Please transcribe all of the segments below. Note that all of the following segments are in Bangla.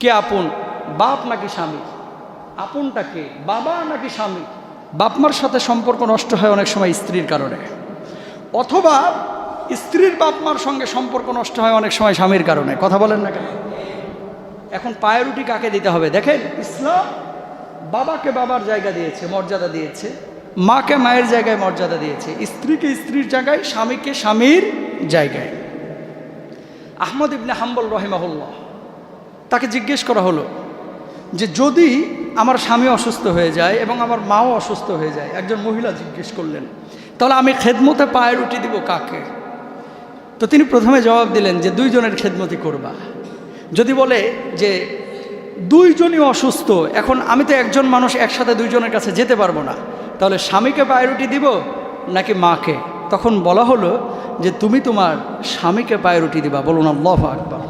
কে আপন? বাপ নাকি স্বামী? আপনটা কে? বাবা নাকি স্বামী? বাপমার সাথে সম্পর্ক নষ্ট হয় অনেক সময় স্ত্রীর কারণে। অথবা স্ত্রীর বাপমার সঙ্গে সম্পর্ক নষ্ট হয় অনেক সময় স্বামীর কারণে। কথা বলেন না কেন? এখন পায়েরুটি কাকে দিতে হবে? দেখেন, ইসলাম বাবাকে বাবার জায়গা দিয়েছে, মর্যাদা দিয়েছে। মাকে মায়ের জায়গায় মর্যাদা দিয়েছে। স্ত্রীকে স্ত্রীর জায়গায়, স্বামীকে স্বামীর জায়গায়। আহমদ ইবনে হাম্বল রহিমাহুল্লাহ তাকে জিজ্ঞেস করা হলো যে যদি আমার স্বামী অসুস্থ হয়ে যায় এবং আমার মাও অসুস্থ হয়ে যায়, একজন মহিলা জিজ্ঞেস করলেন, তাহলে আমি খেদমতে পায়ের উঠি দিব কাকে? তো তিনি প্রথমে জবাব দিলেন যে দুইজনের খেদমতি করবা। যদি বলে যে দুইজনই অসুস্থ, এখন আমি তো একজন মানুষ একসাথে দুইজনের কাছে যেতে পারব না, তাহলে স্বামীকে পায়রুটি দিব নাকি মাকে? তখন বলা হলো যে তুমি তোমার স্বামীকে পায়রুটি দিবা। বলুন আল্লাহ আকবার।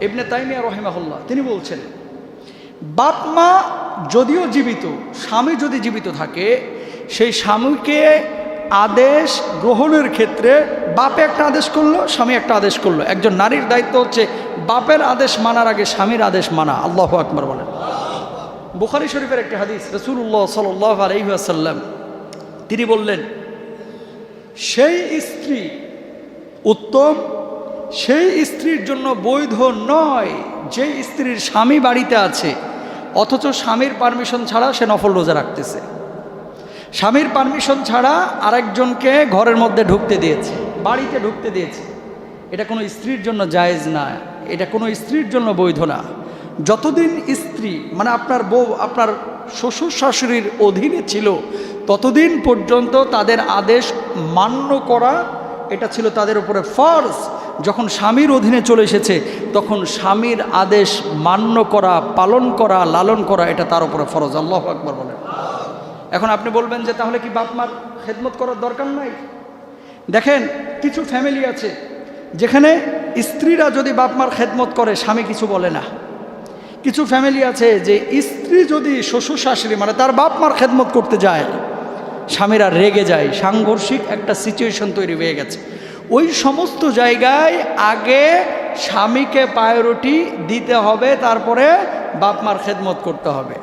ইবনে তাইমিয়া রহিমাহুল্লাহ, তিনি বলছেন বাপ মা যদিও জীবিত, স্বামী যদি জীবিত থাকে, সেই স্বামীকে আদেশ গ্রহণের ক্ষেত্রে বাপে একটা আদেশ করল, স্বামী একটা আদেশ করল। একজন নারীর দায়িত্ব হচ্ছে বাপের আদেশ মানার আগে স্বামীর আদেশ মানা। আল্লাহ আকবর বলেন। বুখারি শরীফের একটি হাদিস রসুল্লাহ সাল আলহিহাসাল্লাম তিনি বললেন, সেই স্ত্রী উত্তম সেই স্ত্রীর জন্য বৈধ নয় যে স্ত্রীর স্বামী বাড়িতে আছে, অথচ স্বামীর পারমিশন ছাড়া সে নফল রোজা রাখতেছে। স্বামীর পারমিশন ছাড়া আরেকজনকে ঘরের মধ্যে ঢুকতে দিয়েছে, বাড়িতে ঢুকতে দিয়েছে। এটা কোনো স্ত্রীর জন্য জায়েজ না, এটা কোনো স্ত্রীর জন্য বৈধ না। যতদিন স্ত্রী মানে আপনার বউ, আপনার শ্বশুর শাশুড়ির অধীনে ছিল, ততদিন পর্যন্ত তাদের আদেশ মান্য করা, এটা ছিল তাদের উপরে ফর্জ। যখন স্বামীর অধীনে চলে এসেছে, তখন স্বামীর আদেশ মান্য করা, পালন করা, লালন করা, এটা তার উপরে ফরজ। আল্লাহ আকবর বলেন। এখন আপনি বলবেন যে তাহলে কি বাপ মার খেদমত করার দরকার নাই? দেখেন, কিছু ফ্যামিলি আছে, যেখানে স্ত্রীরা যদি বাপ মার খেদমত করে, স্বামী কিছু বলে না। কিছু ফ্যামিলি আছে যে স্ত্রী যদি শ্বশুর শাশুড়ি মানে তার বাপ মার খেদমত করতে যায়, স্বামীরা রেগে যায়। সাংঘর্ষিক একটা সিচুয়েশন তৈরি হয়ে গেছে। ওই সমস্ত জায়গায় আগে স্বামীকে পায়রটি দিতে হবে, তারপরে বাপ মার খেদমত করতে হবে।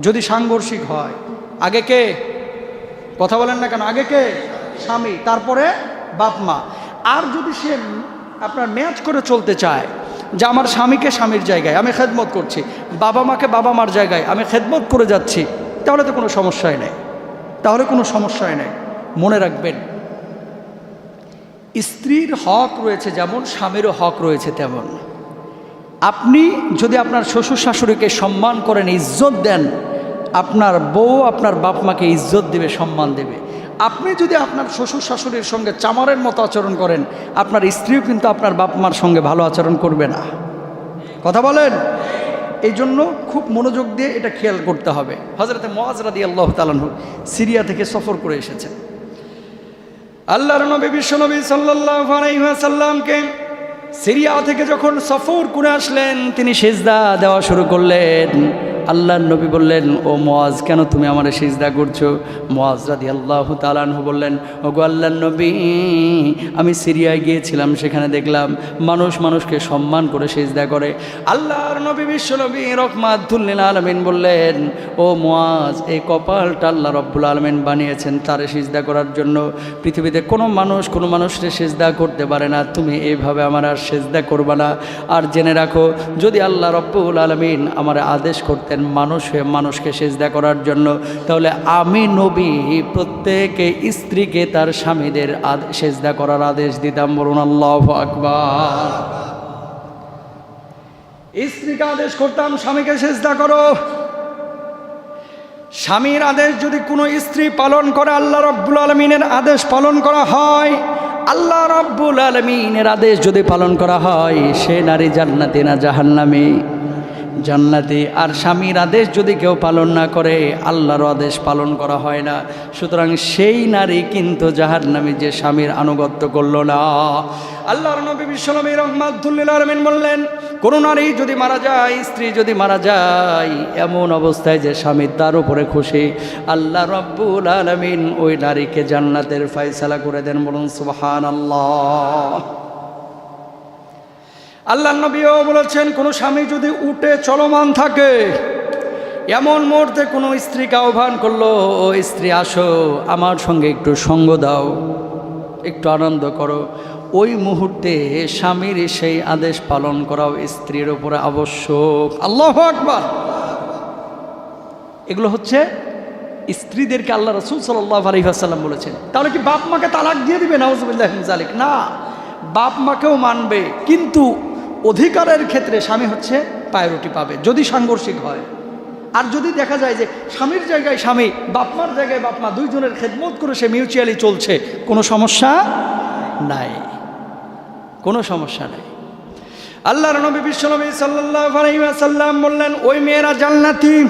যদি সাংঘর্ষিক হয়, আগে কে? কথা বলেন না কেন? আগে কে? স্বামী, তারপরে বাপ মা। আর যদি সে আপনার ম্যাচ করে চলতে চায়, যে আমার স্বামীকে স্বামীর জায়গায়, আমি খেদমত করছি, বাবা মাকে বাবা মার জায়গায়, আমি খেদমত করে যাচ্ছি, তাহলে তো কোনো সমস্যাই নেই। তাহলে কোনো সমস্যাই নেই। মনে রাখবেন স্ত্রীর হক রয়েছে যেমন, স্বামীরও হক রয়েছে তেমন। আপনি যদি আপনার শ্বশুর শাশুড়িকে সম্মান করেন, ইজ্জত দেন, আপনার বউ, আপনার বাপ মাকে ইজ্জত দেবে, সম্মান দেবে। আপনি যদি আপনার শ্বশুর শাশুড়ির সঙ্গে চামারের মতো আচরণ করেন, আপনার স্ত্রীও কিন্তু আপনার বাপ মার সঙ্গে ভালো আচরণ করবে না। কথা বলেন? এই জন্য খুব মনোযোগ দিয়ে এটা খেয়াল করতে হবে। হজরতে মোয়াজরাদি আল্লাহ তালানহু সিরিয়া থেকে সফর করে এসেছেন। আল্লাহর নবী বিশ্বনবী সাল্লাহ সাল্লামকে সিরিয়া থেকে যখন সফর করে আসলেন, তিনি সেজদা দেওয়া শুরু করলেন। আল্লাহর নবী বললেন, ও মোয়াজ কেন তুমি আমার সিজদা করছ? মোয়াজ রাদি আল্লাহ তালানহু বললেন ও গো আল্লাহর নবী, আমি সিরিয়ায় গিয়েছিলাম, সেখানে দেখলাম মানুষ মানুষকে সম্মান করে সিজদা করে। আল্লাহর নবী বিশ্বনবী রহমাতুল্লিল আলমিন বললেন, ও মোয়াজ এই কপালটা আল্লাহ রব্বুল আলমিন বানিয়েছেন তারে সিজদা করার জন্য। পৃথিবীতে কোনো মানুষ, কোনো মানুষকে সেজদা করতে পারে না। তুমি এইভাবে আমার আর সেজদা করবা না। আর জেনে রাখো, যদি আল্লাহ রব্বুল আলমিন আমার আদেশ করতেন মানুষ হয়ে মানুষকে সেজদা করার জন্য, তাহলে আমি নবী, প্রত্যেকে স্ত্রীকে তার স্বামীদের সেজদা করার আদেশ দিতাম, বলুন আল্লাহ আকবার। স্ত্রীকে আদেশ করতাম, স্বামীকে সেজদা করো। স্বামীর আদেশ যদি কোনো স্ত্রী পালন করে, আল্লাহ রব্বুল আলমিনের আদেশ পালন করা হয়। আল্লাহ রব্বুল আলমিনের আদেশ যদি পালন করা হয়, সে নারী জান্নাতি না জাহান্নামী? জান্নাতি। আর স্বামীর আদেশ যদি কেউ পালন না করে, আল্লাহর আদেশ পালন করা হয় না। সুতরাং সেই নারী কিন্তু যাহার নামে যে স্বামীর আনুগত্য করল না। আল্লাহর নবী বিশ্বনবী রহমাতুল্লিল বললেন, কোনো নারী যদি মারা যায়, স্ত্রী যদি মারা যায়, এমন অবস্থায় যে স্বামী তার উপরে খুশি। আল্লাহ রব্বুল আলমিন ওই নারীকে জান্নাতের ফাইসালা করে দেন বলুন সুবহান আল্লাহ আল্লাহ নবীও বলেছেন, কোনো স্বামী যদি উঠে চলমান থাকে, এমন মুহূর্তে কোনো স্ত্রীকে আহ্বান করল, ও স্ত্রী, আসো, আমার সঙ্গে একটু সঙ্গ দাও, একটু আনন্দ করো। ওই মুহূর্তে স্বামীর সেই আদেশ পালন করাও স্ত্রীর উপরে আবশ্যক। আল্লাহ আকবার! এগুলো হচ্ছে স্ত্রীদেরকে আল্লাহ রসুল সাল্লাহ আলহিহাসাল্লাম বলেছেন। তাহলে কি বাপ মাকে তালাক দিয়ে দিবে? নওয়াজবুল্লাহ জালিক না, বাপ মাকেও মানবে, কিন্তু অধিকারের ক্ষেত্রে স্বামী হচ্ছে পায়রটি পাবে, যদি সাংঘর্ষিক হয়। আর যদি দেখা যায় যে স্বামীর জায়গায় স্বামী বাপমার জায়গায় বাপমা দুইজনের খেদমত করে সে মিউচুয়ালি চলছে, কোনো সমস্যা নাই। কোনো সমস্যা নাই। আল্লাহর নবী বিশ্বনবী আলাইসাল্লাম বললেন, ওই মেয়েরা জান্নাতি,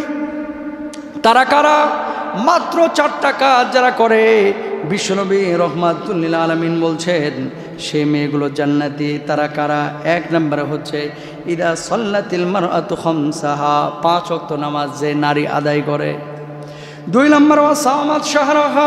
তারা কারা? মাত্র চারটা কাজ যারা করে। বিশ্বনবী রহমাতুল্লিল আলমিন বলছেন সে মেয়েগুলো জান্নাতি, তারা কারা? এক নম্বরে হচ্ছে, ইদা সল্লাতিল মার সাহা পাঁচ অক্ত নামাজ যে নারী আদায় করে। দুই নম্বর সামাত শাহরাহা